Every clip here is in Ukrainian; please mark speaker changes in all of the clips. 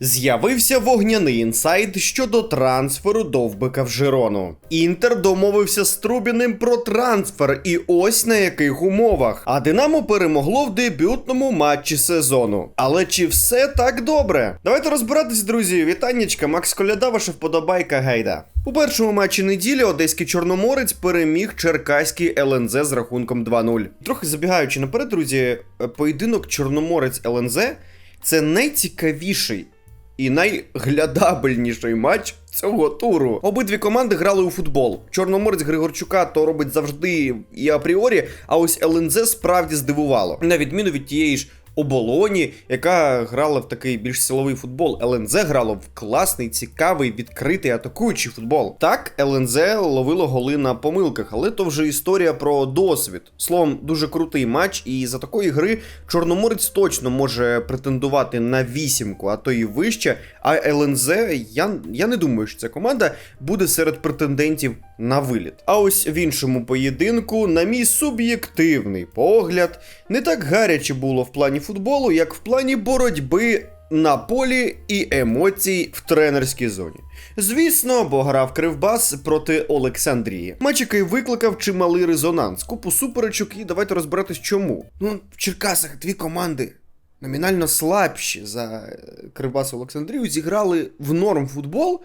Speaker 1: З'явився вогняний інсайт щодо трансферу довбика в Жирону. Інтер домовився з Трубіним про трансфер, і ось на яких умовах. А Динамо перемогло в дебютному матчі сезону. Але чи все так добре? Давайте розбиратись, друзі. Вітаннячка, Макс Коляда, ваша вподобайка гайда. У першому матчі неділі одеський чорноморець переміг черкаський ЛНЗ з рахунком 2-0. Трохи забігаючи наперед, друзі, поєдинок Чорноморець ЛНЗ це найцікавіший і найглядабельніший матч цього туру. Обидві команди грали у футбол. Чорноморець Григорчука то робить завжди і апріорі, а ось ЛНЗ справді здивувало. На відміну від тієї ж. Оболоні, яка грала в такий більш силовий футбол. ЛНЗ грало в класний, цікавий, відкритий атакуючий футбол. Так, ЛНЗ ловило голи на помилках, але то вже історія про досвід. Словом, дуже крутий матч, і за такої гри Чорноморець точно може претендувати на вісімку, а то і вище. А ЛНЗ, я, я не думаю, що ця команда буде серед претендентів на виліт. А ось в іншому поєдинку, на мій суб'єктивний погляд, не так гаряче було в плані футболу, як в плані боротьби на полі і емоцій в тренерській зоні. Звісно, бо грав Кривбас проти Олександрії. Матч, який викликав чималий резонанс, купу суперечок, і давайте розбиратись чому. Ну, в Черкасах дві команди. Номінально слабші за е, Кривбас Олександрію зіграли в норм футбол,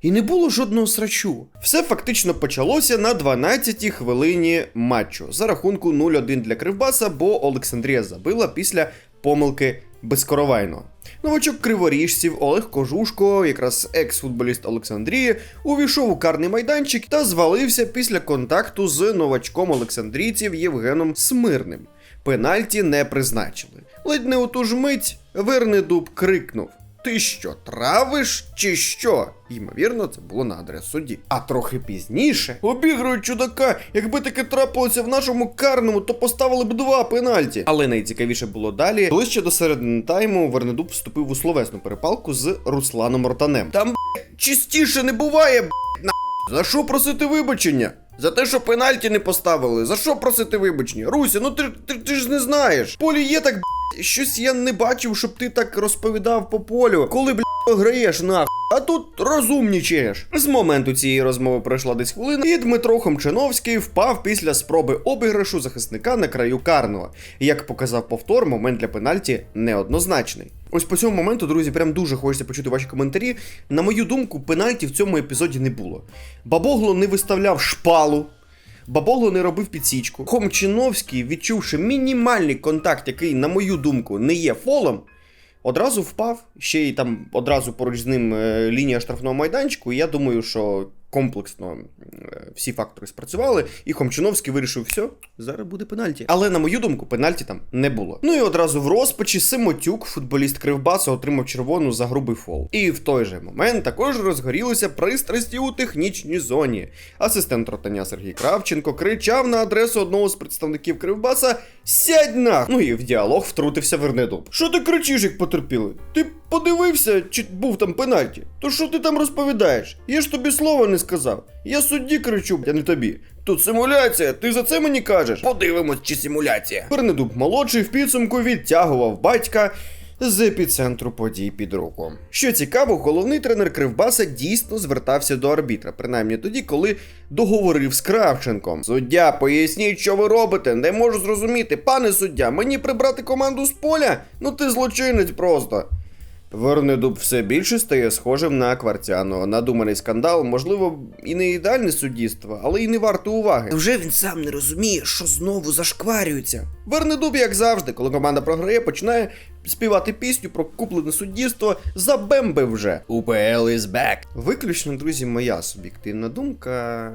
Speaker 1: і не було жодного срачу. Все фактично почалося на 12-й хвилині матчу за рахунку 0-1 для Кривбаса, бо Олександрія забила після помилки безкоровайно. Новачок криворіжців Олег Кожушко, якраз екс-футболіст Олександрії, увійшов у карний майданчик та звалився після контакту з новачком Олександрійців Євгеном Смирним. Пенальті не призначили. Ледь не у ту ж мить Вернедуб крикнув: Ти що, травиш чи що? Ймовірно, це було на адресу судді. А трохи пізніше обігрують чудака. Якби таке трапилося в нашому карному, то поставили б два пенальті. Але найцікавіше було далі. Ближче до середини тайму Вернедуб вступив у словесну перепалку з Русланом Ротанем. Там б**, чистіше не буває, б**, на за що просити вибачення? За те, що пенальті не поставили. За що просити вибачення? Руся, ну ти, ти, ти ж не знаєш. Полі є так, б**, щось я не бачив, щоб ти так розповідав по полю. Коли, б**, граєш нахуй. А тут розумнічаєш. З моменту цієї розмови пройшла десь хвилина, і Дмитро Хомчиновський впав після спроби обіграшу захисника на краю карного. Як показав повтор, момент для пенальті неоднозначний. Ось по цьому моменту, друзі, прям дуже хочеться почути ваші коментарі. На мою думку, пенальті в цьому епізоді не було. Бабогло не виставляв шпалу. Бабогло не робив підсічку. Хомчиновський, відчувши мінімальний контакт, який, на мою думку, не є фолом, одразу впав. Ще й там одразу поруч з ним е, лінія штрафного майданчику. І я думаю, що комплексно е, всі фактори спрацювали, і Хомчиновський вирішив, все, зараз буде пенальті. Але на мою думку, пенальті там не було. Ну і одразу в розпачі Симотюк, футболіст Кривбасу, отримав червону за грубий фол. І в той же момент також розгорілися пристрасті у технічній зоні. Асистент ротання Сергій Кравченко кричав на адресу одного з представників Кривбаса: Сядь нах! Ну і в діалог втрутився Вернедуб. Що ти кричиш, як потерпіли? Ти подивився, чи був там пенальті? То що ти там розповідаєш? Я ж тобі слова не сказав. Я судді кричу, а не тобі. Тут симуляція, ти за це мені кажеш? Подивимось, чи симуляція. Вернедуб молодший в підсумку відтягував батька з епіцентру подій під руку. Що цікаво, головний тренер Кривбаса дійсно звертався до арбітра, принаймні тоді, коли договорив з Кравченком. Суддя, поясніть, що ви робите. Не можу зрозуміти, пане суддя, мені прибрати команду з поля? Ну ти злочинець просто. Вернедуб все більше стає схожим на Кварцяного. Надуманий скандал, можливо, і не ідеальне суддівство, але й не варто уваги.
Speaker 2: Вже він сам не розуміє, що знову зашкварюється.
Speaker 1: Вернедуб, як завжди, коли команда програє, починає співати пісню про куплене суддівство забембив вже. УПЛ is back. Виключно, друзі, моя суб'єктивна думка.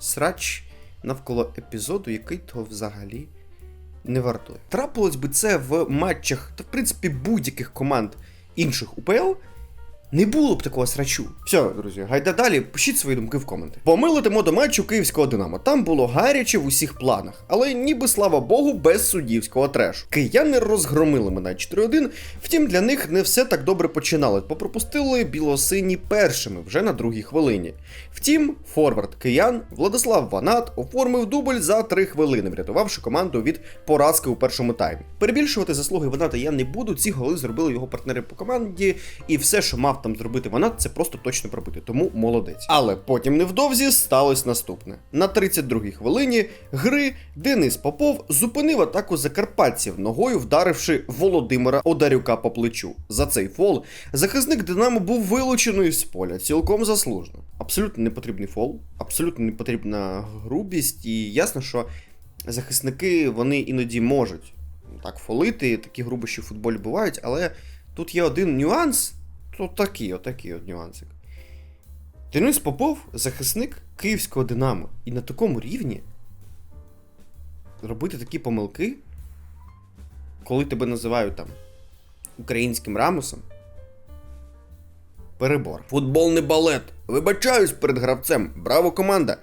Speaker 1: Срач навколо епізоду, який то взагалі не вартує. Трапилось би це в матчах, та в принципі будь-яких команд інших УПЛ. Не було б такого срачу. Все, друзі, гайда далі, пишіть свої думки в коменти. Помилитимо до матчу київського Динамо. Там було гаряче в усіх планах, але ніби слава Богу, без суддівського трешу. Кияни розгромили мене 4-1, втім для них не все так добре починали, бо пропустили білосині першими вже на другій хвилині. Втім, форвард киян Владислав Ванат оформив дубль за 3 хвилини, врятувавши команду від поразки у першому таймі. Перебільшувати заслуги Ваната я не буду. Ці голи зробили його партнери по команді, і все, що мав там зробити Ванат, це просто точно пробити. Тому молодець. Але потім невдовзі сталося наступне. На 32-й хвилині гри Денис Попов зупинив атаку закарпатців, ногою вдаривши Володимира Одарюка по плечу. За цей фол захисник Динамо був вилучений з поля цілком заслужено. Абсолютно непотрібний фол, абсолютно непотрібна грубість, і ясно, що захисники вони іноді можуть так фолити, такі грубощі в футболі бувають, але тут є один нюанс. Тут такий, отакий от нюансик. Денис Попов захисник київського Динамо. І на такому рівні робити такі помилки, коли тебе називають там українським рамусом. Перебор. Футбол не балет. Вибачаюсь перед гравцем. Браво, команда!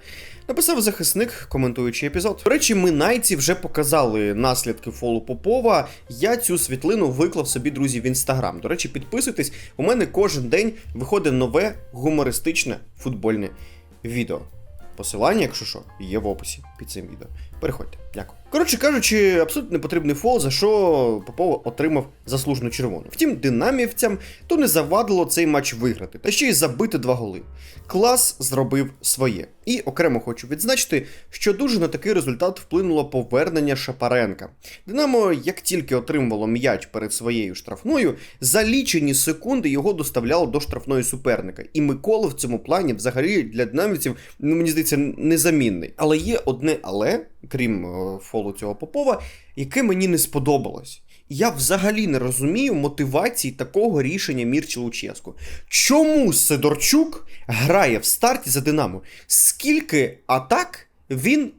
Speaker 1: Написав захисник, коментуючи епізод. До речі, ми найці вже показали наслідки фолу Попова. Я цю світлину виклав собі, друзі, в інстаграм. До речі, підписуйтесь. У мене кожен день виходить нове гумористичне футбольне відео. Посилання, якщо що, є в описі під цим відео. Переходьте, дякую. Коротше кажучи, абсолютно непотрібний фол, за що Попов отримав заслужену червону. Втім, динамівцям то не завадило цей матч виграти, та ще й забити два голи. Клас зробив своє. І окремо хочу відзначити, що дуже на такий результат вплинуло повернення Шапаренка. Динамо, як тільки отримувало м'яч перед своєю штрафною, за лічені секунди його доставляло до штрафної суперника. І Микола в цьому плані взагалі для динамівців, ну мені здається, незамінний. Але є одне але, крім е, фолу цього Попова, яке мені не сподобалось. Я взагалі не розумію мотивації такого рішення Мірчі Луческу. Чому Сидорчук грає в старті за Динамо? Скільки атак він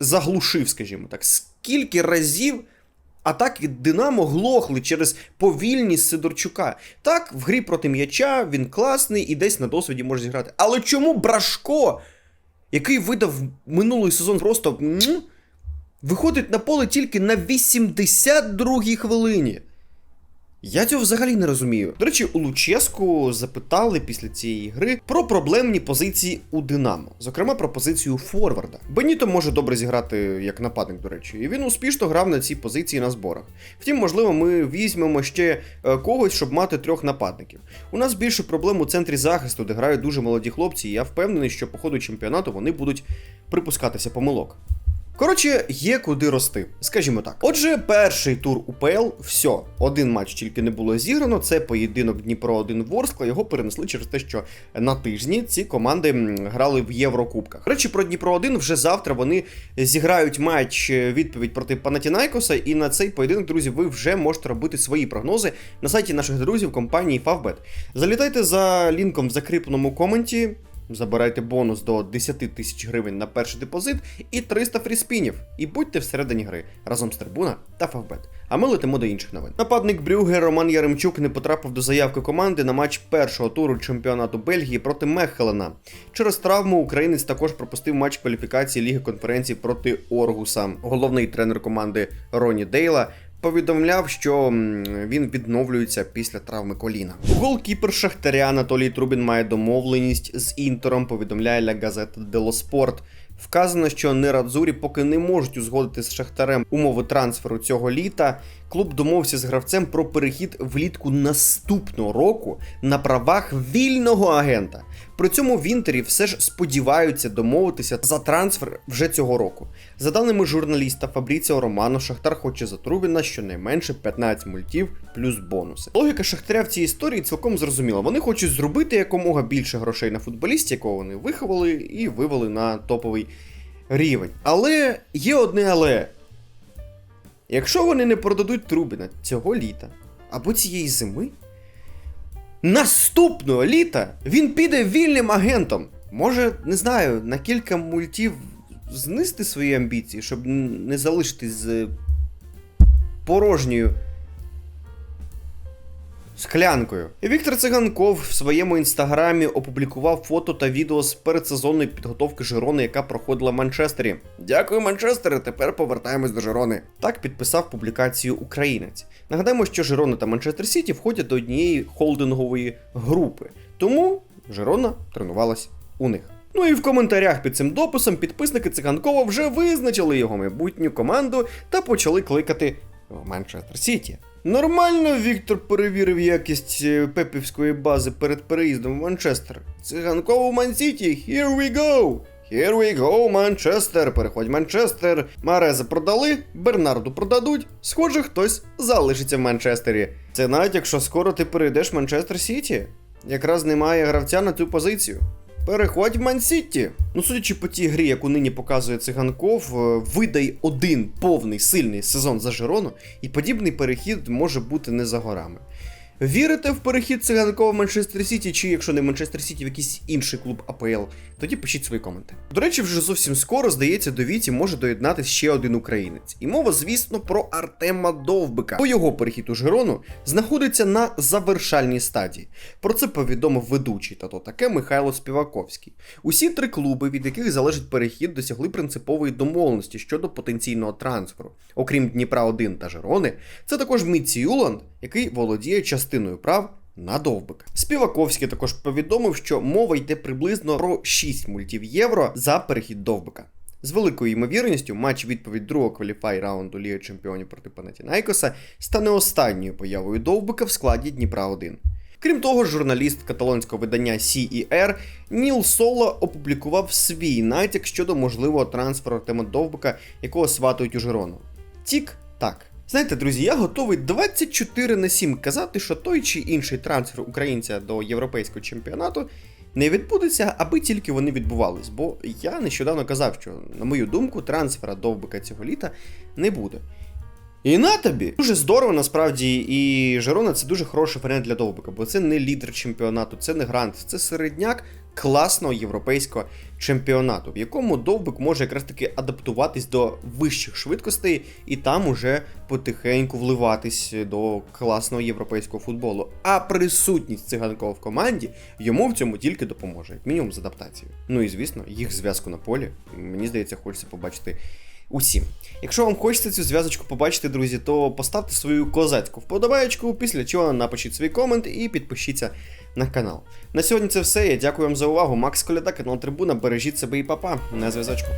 Speaker 1: заглушив, скажімо так, скільки разів атаки Динамо глохли через повільність Сидорчука. Так, в грі проти м'яча він класний і десь на досвіді може зіграти. Але чому Брашко, який видав минулий сезон просто. Виходить на поле тільки на 82-й хвилині. Я цього взагалі не розумію. До речі, у Луческу запитали після цієї гри про проблемні позиції у Динамо, зокрема про позицію Форварда. Беніто може добре зіграти як нападник, до речі, і він успішно грав на цій позиції на зборах. Втім, можливо, ми візьмемо ще е, когось, щоб мати трьох нападників. У нас більше проблем у центрі захисту, де грають дуже молоді хлопці, і я впевнений, що по ходу чемпіонату вони будуть припускатися помилок. Коротше, є куди рости, скажімо так. Отже, перший тур УПЛ, все, один матч тільки не було зіграно. Це поєдинок Дніпро 1 Ворскла. Його перенесли через те, що на тижні ці команди грали в Єврокубках. Речі, про Дніпро 1 вже завтра вони зіграють матч е, відповідь проти Панатінайкоса. І на цей поєдинок, друзі, ви вже можете робити свої прогнози на сайті наших друзів компанії Favbet. Залітайте за лінком в закріпленому коменті. Забирайте бонус до 10 тисяч гривень на перший депозит і 300 фріспінів. І будьте всередині гри разом з Трибуна та Фавбет. А ми летимо до інших новин. Нападник Брюге Роман Яремчук не потрапив до заявки команди на матч першого туру чемпіонату Бельгії проти Мехелена. Через травму українець також пропустив матч кваліфікації Ліги конференцій проти Оргуса. Головний тренер команди Роні Дейла повідомляв, що він відновлюється після травми коліна. Голкіпер Шахтаря Анатолій Трубін має домовленість з Інтером, повідомляє для газети Дело Спорт. Вказано, що Нерадзурі поки не можуть узгодити з Шахтарем умови трансферу цього літа. Клуб домовився з гравцем про перехід влітку наступного року на правах вільного агента. При цьому в Інтері все ж сподіваються домовитися за трансфер вже цього року. За даними журналіста Фабріціо Романо, Шахтар хоче за Трубіна щонайменше 15 мультів плюс бонуси. Логіка Шахтаря в цій історії цілком зрозуміла. Вони хочуть зробити якомога більше грошей на футболісті, якого вони виховали і вивели на топовий рівень. Але є одне але. Якщо вони не продадуть Трубіна цього літа або цієї зими, наступного літа він піде вільним агентом. Може, не знаю, на кілька мультів знести свої амбіції, щоб не залишитись з порожньою склянкою. Віктор Циганков в своєму інстаграмі опублікував фото та відео з передсезонної підготовки Жирони, яка проходила в Манчестері. Дякую, Манчестере. Тепер повертаємось до Жирони. Так підписав публікацію українець. Нагадаємо, що Жирона та Манчестер Сіті входять до однієї холдингової групи. Тому Жирона тренувалась у них. Ну і в коментарях під цим дописом підписники Циганкова вже визначили його майбутню команду та почали кликати в Манчестер Сіті. Нормально Віктор перевірив якість е, пепівської бази перед переїздом в Манчестер. Циганков у Ман-Сіті, here we go! Here we go, Манчестер, переходь Манчестер. Мареза продали, Бернарду продадуть. Схоже, хтось залишиться в Манчестері. Це навіть якщо скоро ти перейдеш Манчестер Сіті. Якраз немає гравця на цю позицію. Переходь в Ман-Сіті. Ну, судячи по тій грі, яку нині показує циганков, е, видай один повний сильний сезон за Жирону, і подібний перехід може бути не за горами. Вірите в перехід циганкова Манчестер Сіті, чи якщо не Манчестер Сіті, в якийсь інший клуб АПЛ, тоді пишіть свої коменти. До речі, вже зовсім скоро, здається, до Віті може доєднатися ще один українець. І мова, звісно, про Артема Довбика. Бо його перехід у Жирону знаходиться на завершальній стадії. Про це повідомив ведучий та то таке Михайло Співаковський. Усі три клуби, від яких залежить перехід, досягли принципової домовленості щодо потенційного трансферу. Окрім Дніпра 1 та Жирони, це також Мітсі Юланд, який володіє частиною прав на довбика. Співаковський також повідомив, що мова йде приблизно про 6 мультів євро за перехід довбика. З великою ймовірністю матч відповідь другого кваліфай раунду Ліги Чемпіонів проти Панатінайкоса стане останньою появою довбика в складі Дніпра 1. Крім того, журналіст каталонського видання CER Ніл Соло опублікував свій натяк щодо можливого трансферу Артема Довбика, якого сватують у Жирону. Тік так. Знаєте, друзі, я готовий 24 на 7 казати, що той чи інший трансфер українця до європейського чемпіонату не відбудеться, аби тільки вони відбувались. Бо я нещодавно казав, що, на мою думку, трансфера довбика цього літа не буде. І на тобі дуже здорово, насправді, і Жерона це дуже хороший варіант для довбика, бо це не лідер чемпіонату, це не грант, це середняк класного європейського чемпіонату, в якому довбик може якраз таки адаптуватись до вищих швидкостей і там уже потихеньку вливатись до класного європейського футболу. А присутність циганкова в команді йому в цьому тільки допоможе, як мінімум з адаптацією. Ну і звісно, їх зв'язку на полі, мені здається, хочеться побачити усім. Якщо вам хочеться цю зв'язочку побачити, друзі, то поставте свою козацьку вподобаєчку, після чого напишіть свій комент і підпишіться на канал. На сьогодні це все. Я дякую вам за увагу. Макс Коляда, канал Трибуна. Бережіть себе і папа. На зв'язочку.